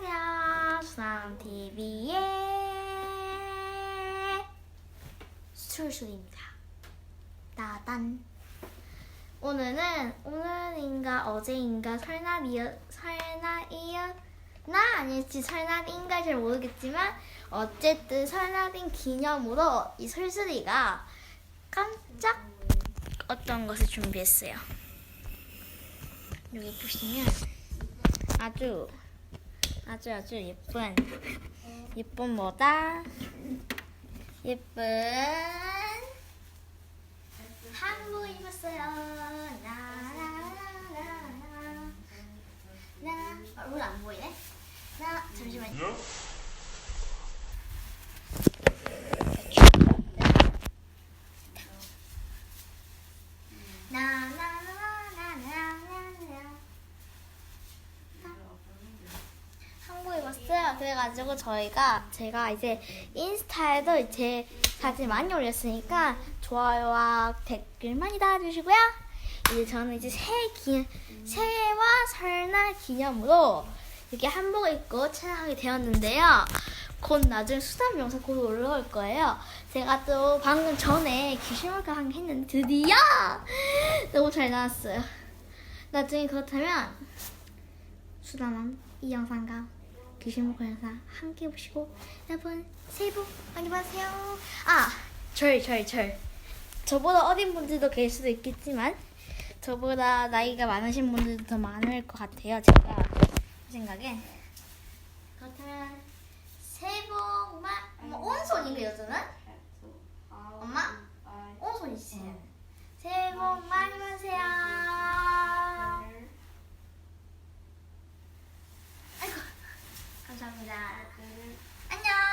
안녕하세요. 수남TV의 술술입니다. 따단. 오늘은, 오늘인가 어제인가 설날이었, 설날이었, 나 아닐지 설날인가 잘 모르겠지만, 어쨌든 설날인 기념으로 이 술술이가 깜짝 어떤 것을 준비했어요. 여기 보시면 아주 아주 아주 예쁜 예쁜 뭐다? 예쁜 한복 입었어요. 나나나나나. 나 얼굴 안 보이네? 나 잠시만요 나나나나나나나 한복 입었어요. 그래가지고 저희가 제가 이제 인스타에도 제 사진 많이 올렸으니까 좋아요와 댓글 많이 달아주시고요. 이제 저는 이제 새해 기 새해와 설날 기념으로 이렇게 한복을 입고 촬영하게 되었는데요. 곧 나중에 수담 영상 곧 올라올 거예요. 제가 또 방금 전에 귀신몰카 한게 했는데 드디어 너무 잘 나왔어요. 나중에 그렇다면 수담왕 이 영상과 귀신몰카 영상 함께 보시고 여러분 새해 복 많이 받으세요. 아, 절, 절, 절. 저보다 어린 분들도 계실 수도 있겠지만 저보다 나이가 많으신 분들도 더 많을 것 같아요. 제가 생각에. 그렇다면 새해 복 마... 엄마 온손인가 여자는? 엄마? 온손이지. 새해 복 많이 받으세요. 아이고 감사합니다. 안녕.